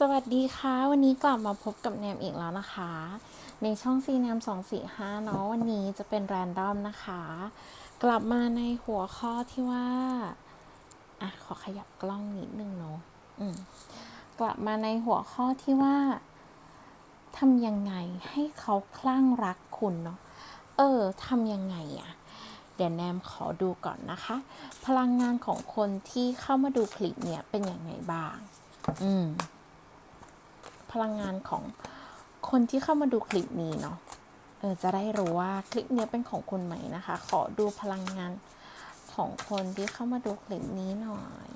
สวัสดีค่ะ วันนี้กลับมาพบกับแนมอีกแล้วนะคะ ในช่องซีแนม245เนาะวันนี้จะเป็นแรนดอมนะคะ กลับมาในหัวข้อที่ว่าอะขอขยับกล้องนิดนึงเนาะอืมกลับมาในหัวข้อที่ว่าทำยังไงให้เขาคลั่งรักคุณเนาะเออทำยังไงอะเดี๋ยวแนมขอดูก่อนนะคะ พลังงานของคนที่เข้ามาดูคลิปเนี่ยเป็นอย่างไงบ้าง อืม พลังงานของคนที่เข้ามาดูคลิปนี้เนาะเออจะได้รู้ว่าคลิปเนี้ยเป็นของคุณไหมนะคะ ขอดูพลังงานของคนที่เข้ามาดูคลิปนี้หน่อย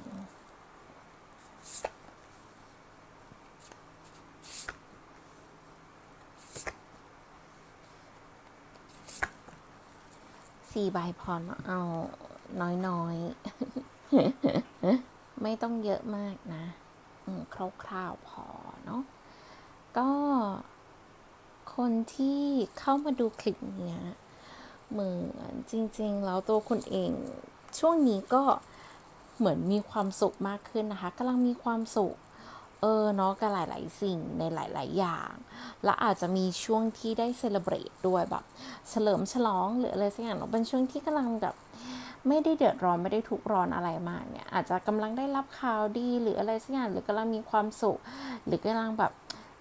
สี่ใบพอเอะเอาน้อยๆ ไม่ต้องเยอะมากนะคร่าวๆพอเนาะ ก็คนที่เข้ามาดูคลิปเนี้ยเหมือนจริง ๆ แล้วตัวคุณเองช่วงนี้ก็เหมือนมีความสุขมากขึ้นนะคะกำลังมีความสุข เออเนาะกับหลาย ๆ สิ่งในหลาย ๆ อย่าง และอาจจะมีช่วงที่ได้เซเลบรตด้วยแบบ เฉลิมฉลองหรืออะไรสักอย่างเนาะเป็นช่วงที่กำลังแบบไม่ได้เดือดร้อนไม่ได้ทุกข์ร้อนอะไรมากเนี่ย อาจจะกำลังได้รับข่าวดีหรืออะไรสักอย่างหรือกำลังมีความสุข หรือกำลังแบบ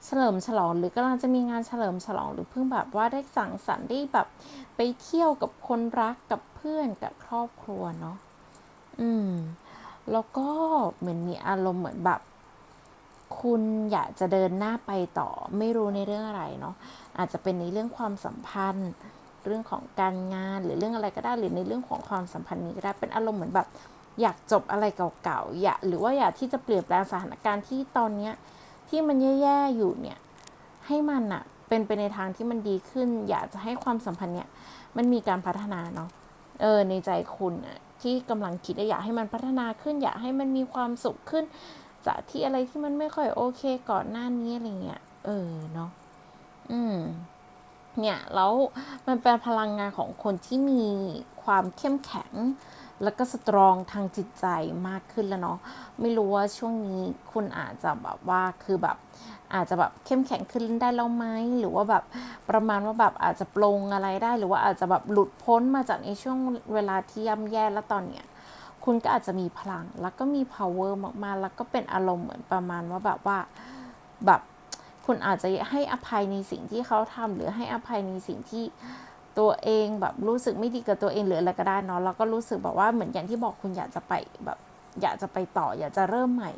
เฉลิมฉลองหรือกำลังจะมีงานเฉลิมฉลองหรือเพิ่งแบบว่าได้สังสรรค์ได้แบบไปเที่ยวกับคนรักกับเพื่อนกับครอบครัวเนาะอืม แล้วก็เหมือนมีอารมณ์เหมือนแบบ คุณอยากจะเดินหน้าไปต่อไม่รู้ในเรื่องอะไรเนาะอาจจะเป็นในเรื่องความสัมพันธ์ เรื่องของการงานหรือเรื่องอะไรก็ได้หรือในเรื่องของความสัมพันธ์นี้ก็ได้เป็นอารมณ์เหมือนแบบ อยากจบอะไรเก่าๆอยากหรือว่าอยากที่จะเปลี่ยนแปลงสถานการณ์ที่ตอนเนี้ย ที่มันแย่ๆอยู่เนี่ยให้มันอะเป็นไปในทางที่มันดีขึ้น อยากจะให้ความสัมพันธ์เนี่ยมันมีการพัฒนาเนาะเออในใจคุณอะที่กำลังคิดอยากให้มันพัฒนาขึ้น อยากให้มันมีความสุขขึ้น จากที่อะไรที่มันไม่ค่อยโอเคก่อนหน้านี้อะไรเงี้ยเออเนาะอืมเนี่ยแล้วมันเป็นพลังงานของคนที่มีความเข้มแข็ง แล้วก็สตรองทางจิตใจมากขึ้นแล้วเนาะไม่รู้ว่าช่วงนี้คุณอาจจะแบบว่าคือแบบ อาจจะแบบเข้มแข็งขึ้นได้แล้วไหมหรือว่าแบบประมาณว่าแบบอาจจะปลงอะไรได้ หรือว่าอาจจะแบบหลุดพ้นมาจากในช่วงเวลาที่ย่ำแย่แล้วตอนเนี้ยคุณก็อาจจะมีพลัง แล้วก็มี power มากๆแล้วก็เป็นอารมณ์เหมือนประมาณว่าแบบว่าแบบคุณอาจจะให้อภัยในสิ่งที่เขาทำหรือให้อภัยในสิ่งที่ ตัวเองแบบรู้สึกไม่ดีกับตัวเองหรืออะไรก็ได้เนาะแล้วก็รู้สึกแบบว่าเหมือนอย่างที่บอกคุณอยากจะไปแบบอยากจะไปต่ออยากจะเริ่มใหม่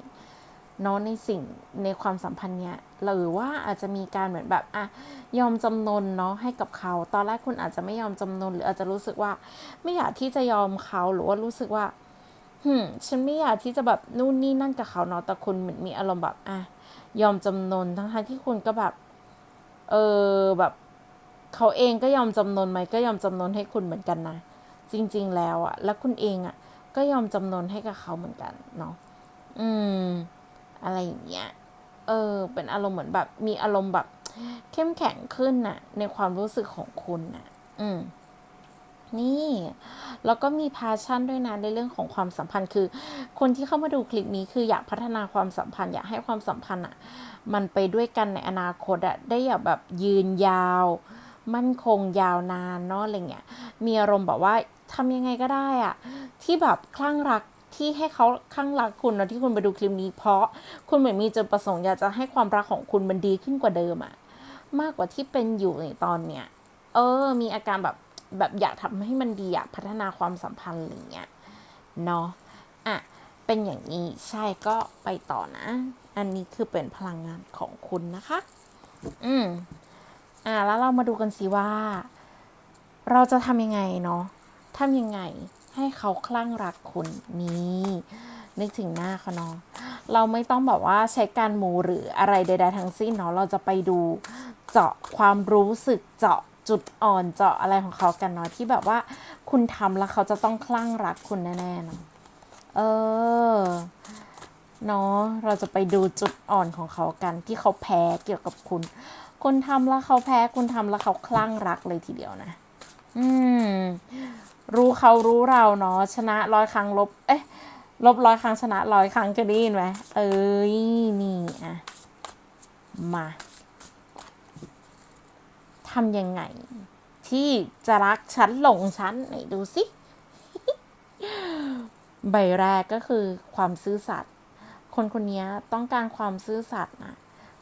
เนาะในสิ่งในความสัมพันธ์เนี้ยหรือว่าอาจจะมีการเหมือนแบบอะยอมจำนนเนาะให้กับเขา ตอนแรกคุณอาจจะไม่ยอมจำนนหรืออาจจะรู้สึกว่า ไม่อยากที่จะยอมเขาหรือว่ารู้สึกว่าหืมฉันไม่อยากที่จะแบบนู่นนี่นั่นกับเขาเนาะแต่คุณเหมือนมีอารมณ์แบบอะยอมจำนนทั้งทที่คุณก็แบบ เออแบบ เขาเองก็ยอมจำนนไหมก็ยอมจำนนให้คุณเหมือนกันนะ จริง ๆ แล้วอะแล้วคุณเองอะก็ยอมจำนนให้กับเขาเหมือนกันเนาะอืม อะไรอย่างเงี้ยเออ เป็นอารมณ์เหมือนแบบ มีอารมณ์แบบ เข้มแข็งขึ้นน่ะ ในความรู้สึกของคุณน่ะ อืมนี่แล้วก็มีพาชั่นด้วยนะในเรื่องของความสัมพันธ์คือ คนที่เข้ามาดูคลิปนี้คืออยากพัฒนาความสัมพันธ์ อยากให้ความสัมพันธ์อะมันไปด้วยกันในอนาคตอะได้อย่างแบบยืนยาว มั่นคงยาวนานเนาะอะไรเงี้ยมีอารมณ์แบบว่าทำยังไงก็ได้อะที่แบบคลั่งรักที่ให้เขาคลั่งรักคุณนะที่คุณไปดูคลิปนี้ เพราะคุณเหมือนมีจุดประสงค์อยากจะให้ความรักของคุณมันดีขึ้นกว่าเดิมอะมากกว่าที่เป็นอยู่ในตอนเนี้ยเออ มีอาการแบบแบบอยากทำให้มันดีอยากพัฒนาความสัมพันธ์อะไรเงี้ยเนาะอะเป็นอย่างนี้ใช่ก็ไปต่อนะ อันนี้คือเป็นพลังงานของคุณนะคะ อืม อะแล้วเรามาดูกันสิว่า เราจะทำยังไงเนาะทำยังไงให้เขาคลั่งรักคุณนี่นึกถึงหน้าเขาเนาะเราไม่ต้องแบบว่าใช้การมูหรืออะไรใด ๆ ทั้งสิ้นเนาะเราจะไปดูเจาะความรู้สึกเจาะจุดอ่อนเจาะอะไรของเขากันเนาะที่แบบว่าคุณทำแล้วเขาจะต้องคลั่งรักคุณแน่ๆเนาะเออเนาะเราจะไปดูจุดอ่อนของเขากันที่เขาแพ้เกี่ยวกับคุณ คุณทำแล้วเขาแพ้คุณทำแล้วเขาคลั่งรักเลยทีเดียวนะ อืม รู้เขารู้เราเนาะ ชนะร้อยครั้งลบ เอ๊ะ ลบร้อยครั้งชนะร้อยครั้งเคยได้ยินไหมเอ้ย นี่อะ มาทำยังไง ที่จะรักฉันหลงฉันไหนดูสิ ใบแรกก็คือความซื่อสัตย์ คนคนนี้ต้องการความซื่อสัตย์นะ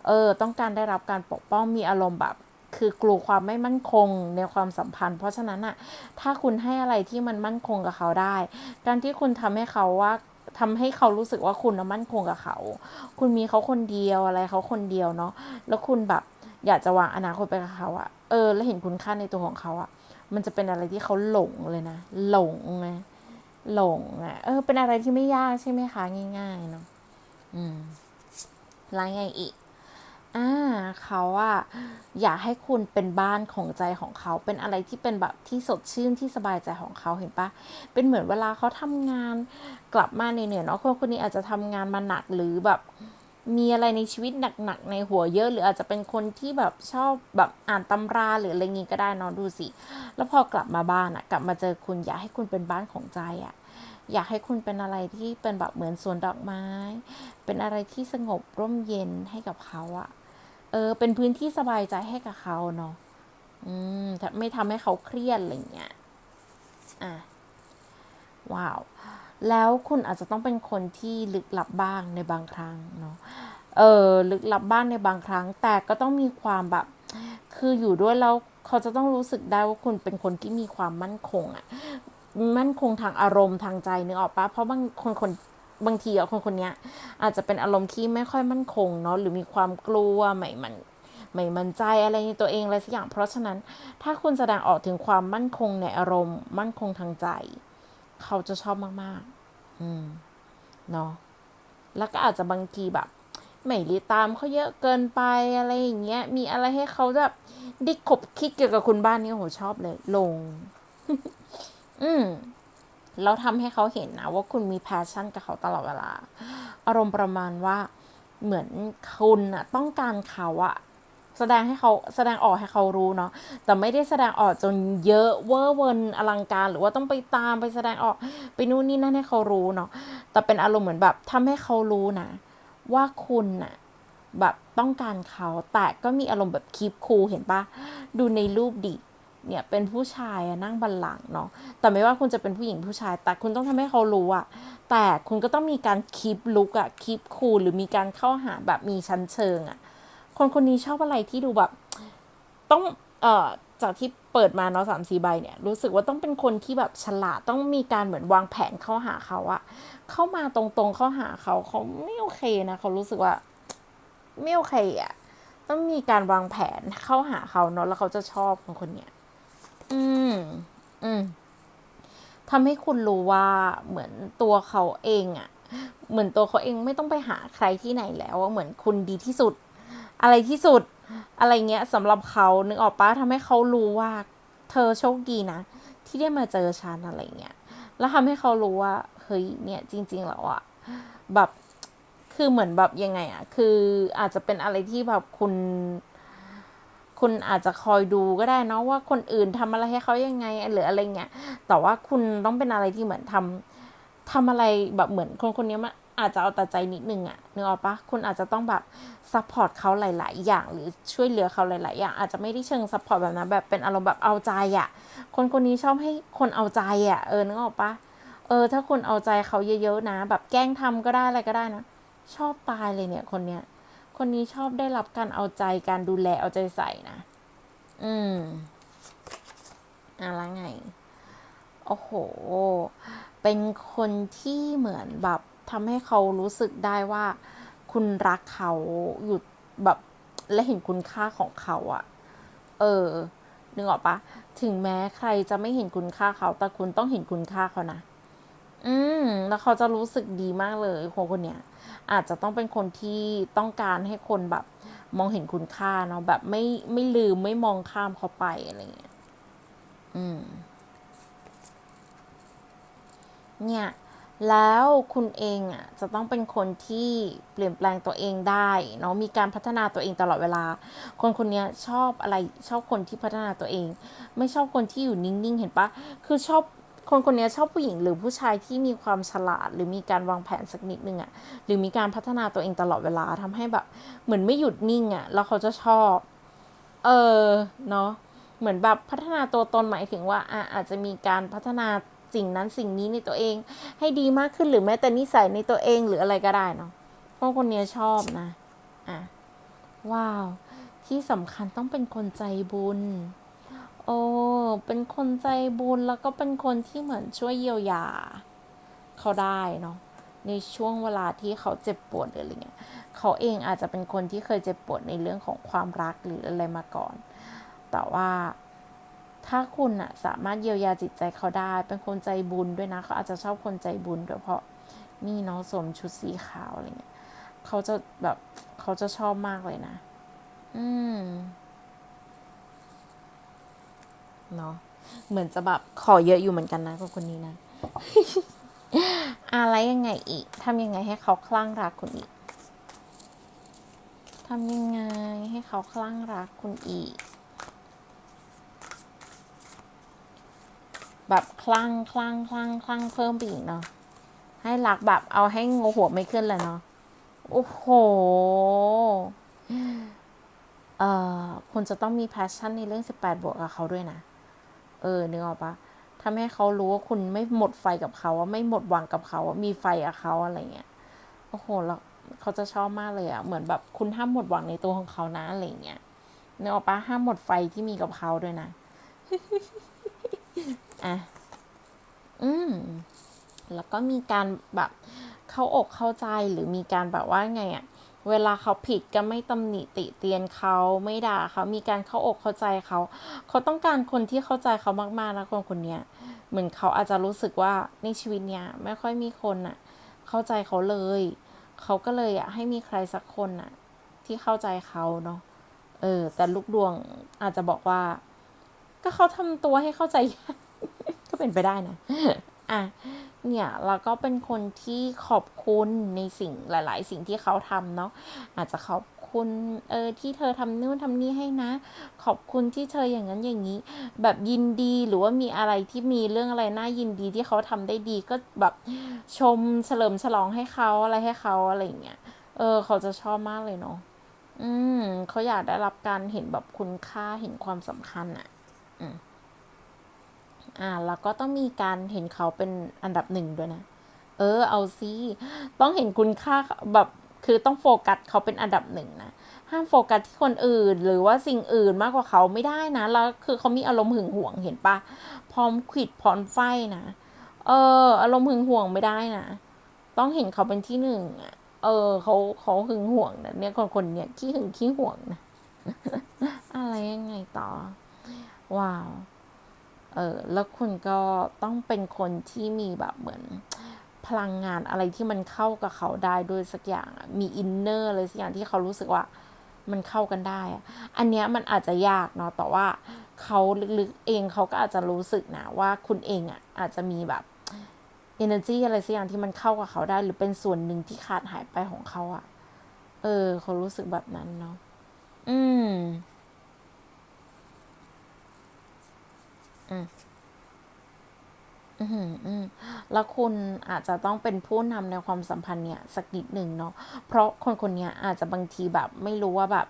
เออ ต้องการได้รับการปกป้องมีอารมณ์แบบ คือกลัวความไม่มั่นคงในความสัมพันธ์ เพราะฉะนั้นอะถ้าคุณให้อะไรที่มันมั่นคงกับเขาได้ การที่คุณทำให้เขาว่าทำให้เขารู้สึกว่าคุณนะมั่นคงกับเขา คุณมีเขาคนเดียวอะไรเขาคนเดียวเนาะ แล้วคุณแบบอยากจะวางอนาคตไปกับเขาอะเออ แล้วเห็นคุณค่าในตัวของเขาอะมันจะเป็นอะไรที่เขาหลงเลยนะ หลงไงหลงอะเออ เป็นอะไรที่ไม่ยากใช่ไหมคะ ง่ายๆเนาะ อืมแล้วไงอีก อ่าเขาอะอยากให้คุณเป็นบ้านของใจของเขา เป็นอะไรที่เป็นแบบที่สดชื่นที่สบายใจของเขาเห็นปะเป็นเหมือนเวลาเขาทำงานกลับมาเหนื่อยๆเนาะคนคนนี้อาจจะทำงานมาหนักหรือแบบมีอะไรในชีวิตหนักๆในหัวเยอะหรืออาจจะเป็นคนที่แบบชอบแบบอ่านตำราหรืออะไรงี้ก็ได้นอะดูสิ แล้วพอกลับมาบ้านอะกลับมาเจอคุณอยากให้คุณเป็นบ้านของใจอะอยากให้คุณเป็นอะไรที่เป็นแบบเหมือนสวนดอกไม้ เป็นอะไรที่สงบร่มเย็นให้กับเขาอะ เออ เป็นพื้นที่สบายใจให้กับเขาเนาะอืมไม่ทำให้เขาเครียดอะไรเงี้ยอะว้าว แล้วคุณอาจจะต้องเป็นคนที่ลึกลับบ้างในบางครั้งเนาะเออลึกลับบ้างในบางครั้ง แต่ก็ต้องมีความแบบ คืออยู่ด้วยแล้วเขาจะต้องรู้สึกได้ว่าคุณเป็นคนที่มีความมั่นคงอะมั่นคงทางอารมณ์ทางใจนึกออกปะเพราะบางคนคน บางทีอะคนคนเนี้ยอาจจะเป็นอารมณ์ที่ไม่ค่อยมั่นคงเนาะหรือมีความกลัวไม่มันไม่มั่นใจอะไรในตัวเองอะไรสักอย่าง เพราะฉะนั้นถ้าคุณแสดงออกถึงความมั่นคงในอารมณ์ มั่นคงทางใจ เขาจะชอบมากๆ อืมเนาะแล้วก็อาจจะบางทีแบบไม่รีตามเขาเยอะเกินไปอะไรอย่างเงี้ย มีอะไรให้เขาแบบด้ขบคิดเกี่ยวกับคุณบ้านนี้โหชอบเลย ลง อืม แล้วทำให้เขาเห็นนะว่าคุณมีแพชชั่นกับเขาตลอดเวลา อารมณ์ประมาณว่าเหมือนคุณอะต้องการเขาอะแสดงให้เขาแสดงออกให้เขารู้เนาะแต่ไม่ได้แสดงออกจนเยอะเวอร์เวินอลังการ หรือว่าต้องไปตามไปแสดงออกไปนู่นนี่นั่นให้เขารู้เนาะแต่เป็นอารมณ์เหมือนแบบทำให้เขารู้นะ ว่าคุณน่ะแบบต้องการเขาแต่ก็มีอารมณ์แบบคีปคูลเห็นปะดูในรูปดิ เนี่ยเป็นผู้ชายนั่งบันลังก์เนาะแต่ไม่ว่าคุณจะเป็นผู้หญิงผู้ชาย แต่คุณต้องทำให้เขารู้อะแต่คุณก็ต้องมีการคีปลุกอะคีปคูลหรือมีการเข้าหาแบบมีชั้นเชิงอะคนคนนี้ชอบอะไรที่ดูแบบ ต้องเอ่อจากที่เปิดมาเนาะสามสี่ใบเนี่ย รู้สึกว่าต้องเป็นคนที่แบบฉลาดต้องมีการเหมือนวางแผนเข้าหาเขาอะเข้ามาตรงๆเข้าหาเขาเขาไม่โอเคนะเขารู้สึกว่าไม่โอเคอะต้องมีการวางแผนเข้าหาเขาเนาะแล้วเขาจะชอบคนคนเนี้ย อืม อืมทำให้คุณรู้ว่าเหมือนตัวเขาเองอะเหมือนตัวเขาเองไม่ต้องไปหาใครที่ไหนแล้วเหมือนคุณดีที่สุด อะไรที่สุด อะไรเงี้ยสำหรับเขานึกออกปะทำให้เขารู้ว่า เธอโชคดีนะ ที่ได้มาเจอฉันอะไรเงี้ยแล้วทำให้เขารู้ว่าเฮ้ยเนี่ยจริง ๆ แล้วอะแบบคือเหมือนแบบยังไงอะคืออาจจะเป็นอะไรที่แบบคุณ คุณอาจจะคอยดูก็ได้เนาะว่าคนอื่นทำอะไรให้เขายังไงหรืออะไรเงี้ยแต่ว่าคุณต้องเป็นอะไรที่เหมือนทำทำอะไรแบบเหมือนคนคนนี้มันอาจจะเอาแต่ใจนิดนึงอะนึกออกปะคุณอาจจะต้องแบบซัพพอร์ตเขาหลาย ๆ อย่าง หรือช่วยเหลือเขาหลาย ๆ อย่าง อาจจะไม่ได้เชิงซัพพอร์ตแบบนั้นแบบเป็นอารมณ์แบบเอาใจอะคนคนนี้ชอบให้คนเอาใจอะเออนึกออกปะเออ ถ้าคุณเอาใจเขาเยอะ ๆ นะ แบบแกล้งทำก็ได้อะไรก็ได้นะ ชอบตายเลยเนี่ยคนเนี้ย คนนี้ชอบได้รับการเอาใจการดูแลเอาใจใส่นะ อืมอะไรไง โอ้โห เป็นคนที่เหมือนแบบทำให้เขารู้สึกได้ว่า คุณรักเขาอยู่แบบและเห็นคุณค่าของเขาอะเออ นึกออกปะ ถึงแม้ใครจะไม่เห็นคุณค่าเขา แต่คุณต้องเห็นคุณค่าเขานะ อืมแล้วเขาจะรู้สึกดีมากเลยคนคนเนี้ยอาจจะต้องเป็นคนที่ต้องการให้คนแบบ มองเห็นคุณค่าเนาะแบบไม่ไม่ลืมไม่มองข้ามเขาไปอะไรเงี้ยอืม เนี่ย แล้วคุณเองอะ จะต้องเป็นคนที่เปลี่ยนแปลงตัวเองได้เนาะมีการพัฒนาตัวเองตลอดเวลา คนคนนี้ชอบอะไรชอบคนที่พัฒนาตัวเอง ไม่ชอบคนที่อยู่นิ่งๆ เห็นปะคือชอบ คนคนนี้ชอบผู้หญิงหรือผู้ชายที่มีความฉลาด หรือมีการวางแผนสักนิดนึงอะหรือมีการพัฒนาตัวเองตลอดเวลาทำให้แบบ เหมือนไม่หยุดนิ่งอะแล้วเขาจะชอบ เออเนาะเหมือนแบบพัฒนาตัวตนหมายถึงว่าอะอาจจะมีการพัฒนาสิ่งนั้นสิ่งนี้ในตัวเอง ให้ดีมากขึ้นหรือแม้แต่นิสัยในตัวเองหรืออะไรก็ได้เนาะเพราะคนนี้ชอบนะอะว้าว ที่สำคัญต้องเป็นคนใจบุญ โอ้เป็นคนใจบุญแล้วก็เป็นคนที่เหมือนช่วยเยียวยา เขาได้เนาะในช่วงเวลาที่เขาเจ็บปวดหรืออะไรเงี้ยเขาเองอาจจะเป็นคนที่เคยเจ็บปวดในเรื่องของความรักหรืออะไรมาก่อน แต่ว่าถ้าคุณอะสามารถเยียวยาจิตใจเขาได้ เป็นคนใจบุญด้วยนะเขาอาจจะชอบคนใจบุญด้วยเพราะนี่เนาะสวมชุดสีขาวอะไรเงี้ยเขาจะแบบเขาจะชอบมากเลยนะ อืม เนาะเหมือนจะแบบขอเยอะอยู่เหมือนกันนะกับคนนี้นะ อะไรยังไงอีกทำยังไงให้เขาคลั่งรักคุณอีกทำยังไงให้เขาคลั่งรักคุณอีก แบบคลั่งคลั่งคลั่งคลั่งเพิ่มไปอีกเนาะให้รักแบบเอาให้งหัวไม่ขึ้นเลยเนาะโอ้โหเอ่อคุณจะต้องมี passion ในเรื่อง 18 บวกกับเขาด้วยนะ ออนึกออกปะทำให้เขารู้ว่าคุณไม่หมดไฟกับเขาว่าไม่หมดหวังกับเขาว่ามีไฟกับเขาอะไรเงี้ยโอ้โหแล้วเขาจะชอบมากเลยอะเหมือนแบบคุณห้ามหมดหวังในตัวของเขานะอะไรเงี้ยนึกออกปะห้ามหมดไฟที่มีกับเขาด้วยนะอะอืมแล้วก็มีการแบบเข้าอกเข้าใจหรือมีการแบบว่าไงอะ เวลาเขาผิดก็ไม่ตำหนิติเตียนเขาไม่ด่าเขามีการเข้าอกเข้าใจเขา เขาต้องการคนที่เข้าใจเขามากๆนะคนคนนี้เหมือนเขาอาจจะรู้สึกว่าในชีวิตเนี้ยไม่ค่อยมีคนอะเข้าใจเขาเลย เขาก็เลยอะให้มีใครสักคนอะที่เข้าใจเขาเนาะเออ แต่ลูกดวงอาจจะบอกว่า ก็เขาทำตัวให้เข้าใจก็เป็นไปได้นะอะ เนี่ยแล้วก็เป็นคนที่ขอบคุณในสิ่งหลาย ๆ สิ่งที่เขาทำเนาะอาจจะขอบคุณเออที่เธอทำนู่นทำนี่ให้นะ ขอบคุณที่เธออย่างนั้นอย่างนี้ แบบยินดีหรือว่ามีอะไรที่มีเรื่องอะไรน่ายินดีที่เขาทำได้ดีก็แบบชมเฉลิมฉลองให้เขาอะไรให้เขาอะไรอย่างเงี้ยเออ เขาจะชอบมากเลยเนาะอืมเขาอยากได้รับการเห็นแบบคุณค่าเห็นความสำคัญอะ่ะ อืม อ่าแล้วก็ต้องมีการเห็นเขาเป็นอันดับหนึ่งด้วยนะ เออ เอาซิต้องเห็นคุณค่าแบบคือต้องโฟกัสเขาเป็นอันดับหนึ่งนะห้ามโฟกัสที่คนอื่น หรือว่าสิ่งอื่นมากกว่าเขาไม่ได้นะ แล้วคือเขามีอารมณ์หึงหวงเห็นปะพร้อมขิดพร้อมไฟนะเออ อารมณ์หึงหวงไม่ได้นะต้องเห็นเขาเป็นที่หนึ่งอะเออเขาเขาหึงหวงนะเนี่ยคนคนเนี้ยขี้หึงขี้หวงนะอะไรยังไงต่อ ว้าว เออแล้วคุณก็ต้องเป็นคนที่มีแบบเหมือนพลังงานอะไรที่มันเข้ากับเขาได้ด้วยสักอย่างมีอินเนอร์อะไรสักอย่างที่เขารู้สึกว่ามันเข้ากันได้อะอันเนี้ยมันอาจจะยากเนาะแต่ว่าเขาลึกๆเองเขาก็อาจจะรู้สึกนะว่าคุณเองอะอาจจะมีแบบ energy อะไรสักอย่างที่มันเข้ากับเขาได้ หรือเป็นส่วนหนึ่งที่ขาดหายไปของเขาอะ เออ เขารู้สึกแบบนั้นเนาะอืม อืมอือหืออืมแล้วคุณอาจจะต้องเป็นผู้นำในความสัมพันธ์เนี่ย สักนิดหนึ่งเนาะเพราะคนคนเนี้ยอาจจะบางทีแบบ ไม่รู้ว่าแบบ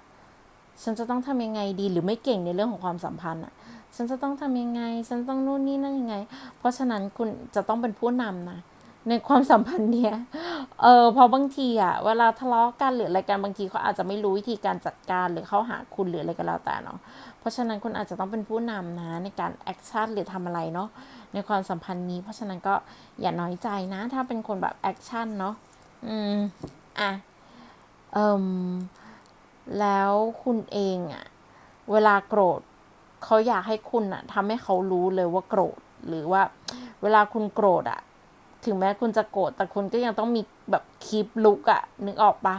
ฉันจะต้องทำยังไงดีหรือไม่เก่งในเรื่องของความสัมพันธ์อะ ฉันจะต้องทำยังไง ฉันต้องนู่นนี่นั่นยังไง เพราะฉะนั้นคุณจะต้องเป็นผู้นำนะ ในความสัมพันธ์เนี้ย เออเพอบางทีอะเวลาทะเลาะกันหรืออะไรกันบางทีเขาอาจจะไม่รู้วิธีการจัดการหรือเข้าหาคุณหรืออะไรก็แล้วแต่เนาะ เพราะฉะนั้นคุณอาจจะต้องเป็นผู้นำนะในการแอคชั่นหรือทำอะไรเนาะในความสัมพันธ์นี้ เพราะฉะนั้นก็อย่าน้อยใจนะ ถ้าเป็นคนแบบแอคชั่นเนาะ อืม อะ เอิมแล้วคุณเองอะเวลาโกรธเขาอยากให้คุณอะทำให้เขารู้เลยว่าโกรธหรือว่า เวลาคุณโกรธอะ ถึงแม้คุณจะโกรธแต่คุณก็ยังต้องมีแบบคีปลุกอะนึกออกปะ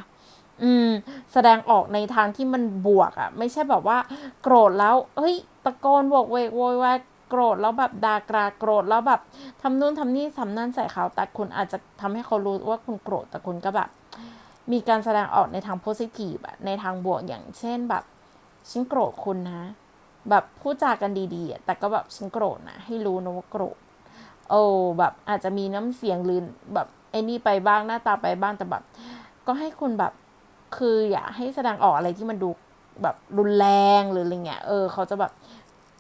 อืม แสดงออกในทางที่มันบวกอะไม่ใช่แบบว่า โกรธแล้วเฮ้ยตะโกนโวกเวกโวยวายโกรธแล้วแบบด่ากราโกรธแล้วแบบทำนู่นทำนี่ทำนั่นใส่เขาแต่คุณอาจจะทำให้เขารู้ว่าคุณโกรธแต่คุณก็แบบ มีการแสดงออกในทางโพสิทีฟอะในทางบวกอย่างเช่นแบบฉันโกรธคุณนะ แบบพูดจากันดีๆแต่ก็แบบฉันโกรธนะให้รู้นะว่าโกรธ โอ้แบบอาจจะมีน้ำเสียงหรือแบบไอ้นี่ไปบ้างหน้าตาไปบ้างแต่แบบ ก็ให้คุณแบบคืออย่าให้แสดงออกอะไรที่มันดูแบบรุนแรงหรืออะไรเงี้ยเออเขาจะแบบ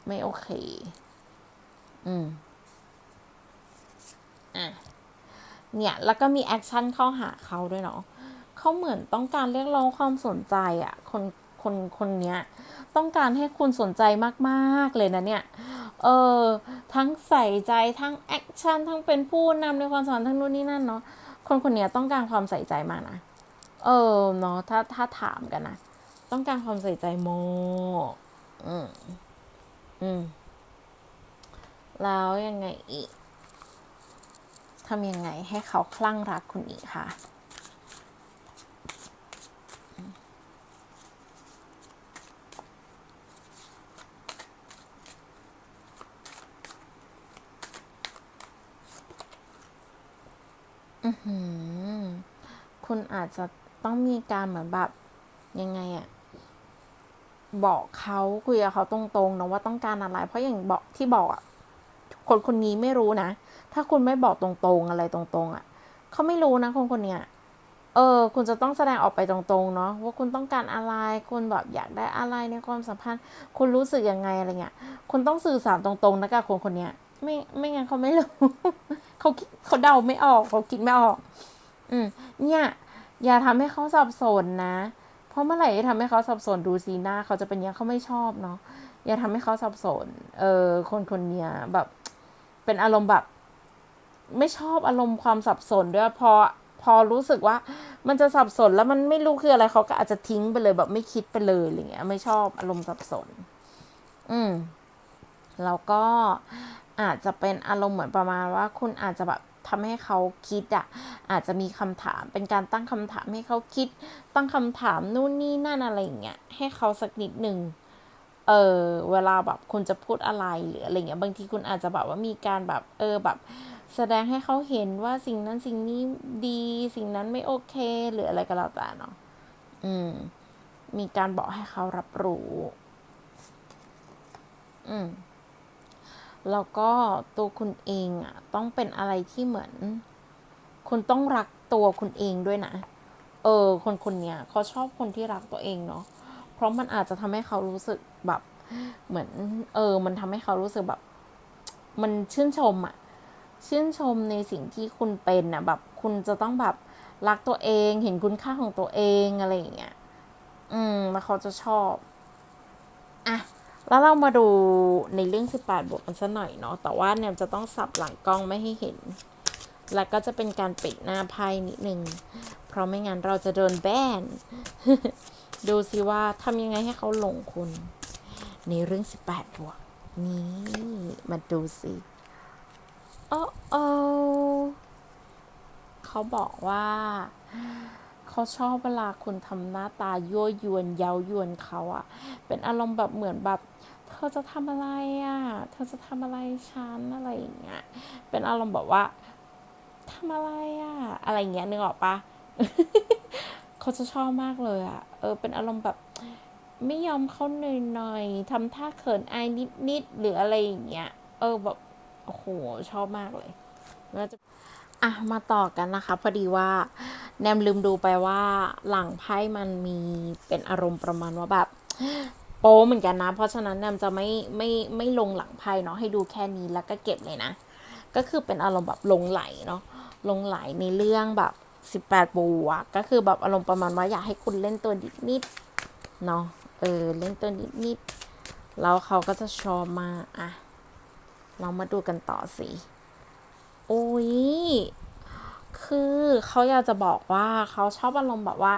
ไม่โอเค อืมอะเนี่ย แล้วก็มีแอคชั่นเข้าหาเขาด้วยเนาะเขาเหมือนต้องการเรียกร้องความสนใจอะ่ะ คน คนคนเนี้ยต้องการให้คุณสนใจมากๆเลยนะเนี่ย เออทั้งใส่ใจทั้งแอคชั่นทั้งเป็นผู้นำในความสัมพันธ์ทั้งนู่นนี่นั่นเนาะคนคนนี้ต้องการความใส่ใจมากนะ เออเนาะถ้าถ้าถามกันนะ ต้องการความใส่ใจโมอืมอืมแล้วยังไงอีกทำยังไงให้เขาคลั่งรักคุณอีกคะ อือหือคุณอาจจะต้องมีการเหมือนแบบยังไงอะบอกเขาคุยกับเขาตรงๆนะว่าต้องการอะไรเพราะอย่างบอกที่บอกอะคนคนนี้ไม่รู้นะ ถ้าคุณไม่บอกตรงๆอะไรตรงๆอะเขาไม่รู้นะคนคนเนี้ยเออ คุณจะต้องแสดงออกไปตรงๆ เนาะว่าคุณต้องการอะไร คุณแบบอยากได้อะไรในความสัมพันธ์ คุณรู้สึกยังไงอะไรเงี้ย คุณต้องสื่อสารตรงๆนะกับคนคนเนี้ย ไม่ไม่งั้นเขาไม่รู้ เขาเขาเดาไม่ออกเขาคิดไม่ออก อืมเนี่ย อย่าทำให้เขาสับสนนะ เพราะเมื่อไหร่ที่ทำให้เขาสับสนดูสีหน้าเขาจะเป็นย่างเขาไม่ชอบเนาะอย่าทำให้เขาสับสน เออ คนคนเนี้ยแบบ เป็นอารมณ์แบบ ไม่ชอบอารมณ์ความสับสนด้วยพอพอรู้สึกว่า มันจะสับสนแล้วมันไม่รู้คืออะไรเขาก็อาจจะทิ้งไปเลยแบบไม่คิดไปเลยอะไรเงี้ย ไม่ชอบอารมณ์สับสน อืมแล้วก็ อาจจะเป็นอารมณ์เหมือนประมาณว่าคุณอาจจะแบบทำให้เขาคิดอะอาจจะมีคำถามเป็นการตั้งคำถามให้เขาคิด ตั้งคำถามนู่นนี่นั่นอะไรอย่างเงี้ยให้เขาสักนิดหนึ่งเออเวลาแบบคุณจะพูดอะไรหรืออะไรเงี้ยบางทีคุณอาจจะแบบว่ามีการแบบเออแบบ แสดงให้เขาเห็นว่าสิ่งนั้นสิ่งนี้ดี สิ่งนั้นไม่โอเค หรืออะไรก็แล้วแต่เนาะอืม มีการบอกให้เขารับรู้ อืม แล้วก็ตัวคุณเองอะต้องเป็นอะไรที่เหมือน คุณต้องรักตัวคุณเองด้วยนะ เออ คนคนเนี้ยเขาชอบคนที่รักตัวเองเนาะ เพราะมันอาจจะทำให้เขารู้สึกแบบ เหมือน เออ มันทำให้เขารู้สึกแบบ มันชื่นชมอะชื่นชมในสิ่งที่คุณเป็นอะแบบ คุณจะต้องแบบรักตัวเอง เห็นคุณค่าของตัวเองอะไรอย่างเงี้ย อืมแล้วเขาจะชอบ อะ แล้วเรามาดูในเรื่อง 18 บวกกันสักหน่อยเนาะ แต่ว่าเนี่ยจะต้องสับหลังกล้องไม่ให้เห็น แล้วก็จะเป็นการปิดหน้าไพ่นิดนึง เพราะไม่งั้นเราจะโดนแบน ดูสิว่าทำยังไงให้เขาหลงคุณ ในเรื่อง 18 บวก นี้ มาดูสิโอ้โอเขาบอกว่าเขาชอบเวลาคุณทำหน้าตายั่วยวนเย้ายวนเขาอะเป็นอารมณ์แบบเหมือนแบบ ธอจะทำอะไรอะเธอจะทำอะไรฉันอะไรอย่างเงี้ย เป็นอารมณ์แบบว่าทำอะไรอะอะไรเงี้ยนึกออกปะเขาจะชอบมากเลยอะเออ เป็นอารมณ์แบบ ไม่ยอมเขาหน่อยๆทำท่าเขินอายนิดๆหรืออะไรอย่างเงี้ย เออแบบโอ้โหชอบมากเลยแล้วจะอะมาต่อกันนะคะ พอดีว่า แนมลืมดูไปว่าหลังไพ่มันมีเป็นอารมณ์ประมาณว่าแบบ โป้เหมือนกันนะ เพราะฉะนั้นแนมจะไม่ไม่ไม่ลงหลังไพ่เนาะให้ดูแค่นี้แล้วก็เก็บเลยนะ ก็คือเป็นอารมณ์แบบลงไหลเนาะลงไหลในเรื่องแบบสิบแปดบวกก็คือแบบอารมณ์ประมาณว่าอยากให้คุณเล่นตัวนิดนิดเนาะเออเล่นตัวนิดนิดแล้วเขาก็จะชอบมาอะเรามาดูกันต่อสิโอ้ยคือเขาอยากจะบอกว่าเขาชอบอารมณ์แบบว่า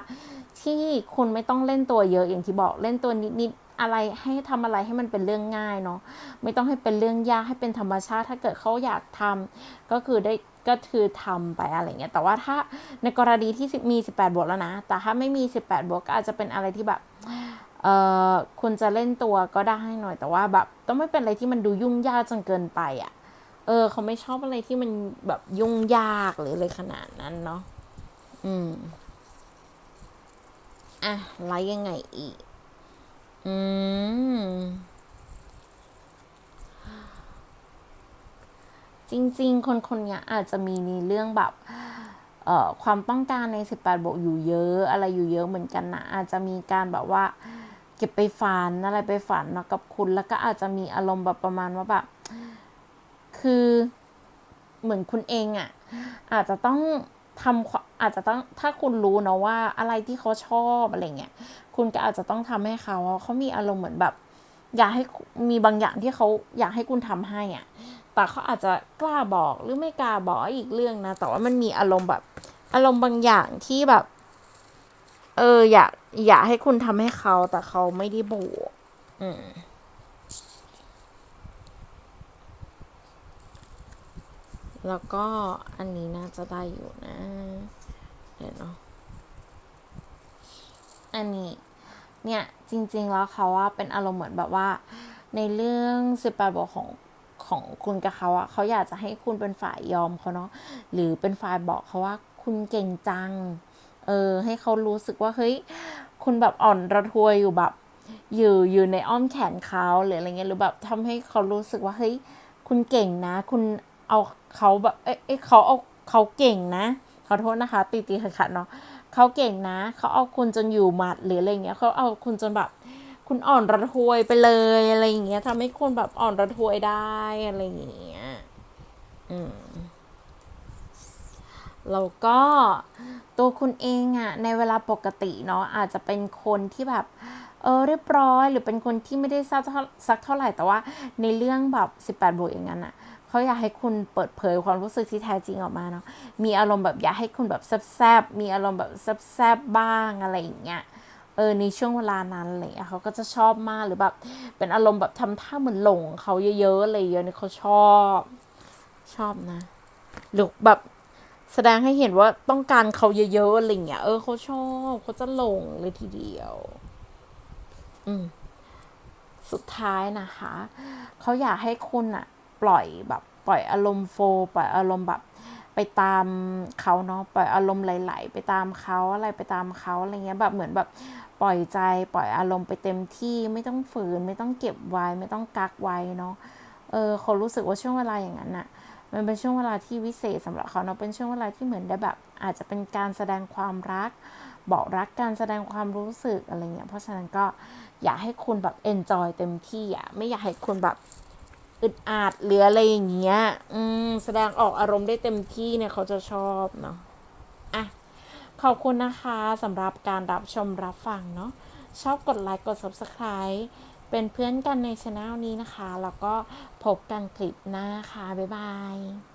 ที่คุณไม่ต้องเล่นตัวเยอะอย่างที่บอกเล่นตัวนิดๆ อะไรให้ทำอะไรให้มันเป็นเรื่องง่ายเนาะไม่ต้องให้เป็นเรื่องยากให้เป็นธรรมชาติ ถ้าเกิดเขาอยากทำก็คือได้ก็คือทำไปอะไรเงี้ยแต่ว่าถ้าในกรณีที่มี 18 บวกแล้วนะ แต่ถ้าไม่มี 18 บวกก็อาจจะเป็นอะไรที่แบบเออคุณจะเล่นตัวก็ได้หน่อย แต่ว่าแบบต้องไม่เป็นอะไรที่มันดูยุ่งยากจนเกินไปอะ่ะเออเขาไม่ชอบอะไรที่มันแบบยุ่งยากหรืออะไรขนาดนั้นเนาะอืม อะไลฟ์ยังไงอีก อืม จริง ๆ คนคนนี้อาจจะมีในเรื่องแบบเอ่อความต้องการใน 18บวกอยู่เยอะ อะไรอยู่เยอะเหมือนกันนะ อาจจะมีการแบบว่า เก็บไปฝันอะไรไปฝันเนาะกับคุณ แล้วก็อาจจะมีอารมณ์แบบประมาณว่าแบบ คือเหมือนคุณเองอะ่ะ อาจจะต้อง ทำควาอาจจะต้องถ้าคุณรู้เนาะว่าอะไรที่เขาชอบอะไรเงี้ยคุณก็อาจจะต้องทำให้เขาเขามีอารมณ์เหมือนแบบ อยากให้มีบางอย่างที่เขาอยากให้คุณทำให้อะแต่เขาอาจจะกล้าบอกหรือไม่กล้าบอกอีกเรื่องนะ แต่ว่ามันมีอารมณ์แบบ อารมณ์บางอย่างที่แบบ เอออยากอยากให้คุณทำให้เขาแต่เขาไม่ได้บอกอืม แล้วก็อันนี้น่าจะได้อยู่นะ เดี๋ยวเนาะอันนี้เนี่ยจริงๆแล้วเขาว่าเป็นอารมณ์เหมือนแบบว่า ในเรื่องสิบแปดบทของของคุณกับเขาอะเขาอยากจะให้คุณเป็นฝ่ายยอมเขาเนาะหรือเป็นฝ่ายบอกเขาว่าคุณเก่งจัง เออ ให้เขารู้สึกว่าเฮ้ยคุณแบบอ่อนระทวยอยู่แบบ อยู่อยู่ในอ้อมแขนเขาหรืออะไรเงี้ยหรือแบบทำให้เขารู้สึกว่าเฮ้ยคุณเก่งนะ คุณ เอาเขาแบบเอ้ยเขาเอาเขาเก่งนะขอโทษนะคะ ตีตีขัดๆเนาะเขาเก่งนะ เขาเอาคุณจนอยู่หมัดหรืออะไรเงี้ยเขาเอาคุณจนแบบ คุณอ่อนระทวยไปเลยอะไรอย่างเงี้ยทำให้คุณแบบอ่อนระทวยได้อะไรอย่างเงี้ยอืมแล้วก็ตัวคุณเองอะในเวลาปกติเนาะอาจจะเป็นคนที่แบบเออเรียบร้อย หรือเป็นคนที่ไม่ได้ซักสักเท่าไหร่แต่ว่า ในเรื่องแบบ 18บวกอย่างนั้นอะ เขาอยากให้คุณเปิดเผยความรู้สึกที่แท้จริงออกมาเนาะมีอารมณ์แบบอยากให้คุณแบบแซบๆมีอารมณ์แบบแซบๆบ้างอะไรอย่างเงี้ยเออในช่วงเวลานั้นเลยเขาก็จะชอบมากหรือแบบเป็นอารมณ์แบบทำท่าเหมือนหลงเขาเยอะๆอะไรเยอะเนี่ยเขาชอบชอบนะหรือแบบแสดงให้เห็นว่าต้องการเขาเยอะๆอะไรเงี้ย เออเขาชอบเขาจะหลงเลยทีเดียว อืม สุดท้ายนะคะ เขาอยากให้คุณอะ ปล่อยแบบปล่อยอารมณ์โฟ ปล่อยอารมณ์แบบไปตามเขาเนาะปล่อยอารมณ์ไหลๆไปตามเขาอะไรไปตามเขาอะไรเงี้ยแบบเหมือนแบบปล่อยใจปล่อยอารมณ์ไปเต็มที่ไม่ต้องฝืน ไม่ต้องเก็บไว้ ไม่ต้องกักไว้เนาะเออเขารู้สึกว่าช่วงเวลาอย่างนั้นอะมันเป็นช่วงเวลาที่วิเศษสำหรับเขาเนาะเป็นช่วงเวลาที่เหมือนได้แบบ อาจจะเป็นการแสดงความรัก บอกรักการแสดงความรู้สึกอะไรเงี้ยเพราะฉะนั้นก็อยากให้คุณแบบเอนจอยเต็มที่อะไม่อยากให้คุณแบบ อึดอัดหรืออะไรอย่างเงี้ย อืม แสดงออกอารมณ์ได้เต็มที่เนี่ยเขาจะชอบเนาะ อะ ขอบคุณนะคะสำหรับการรับชมรับฟังเนาะ ชอบกดไลค์กด Subscribe เป็นเพื่อนกันในช anel นี้นะคะ แล้วก็พบกันคลิปหน้าค่ะ บ๊ายบาย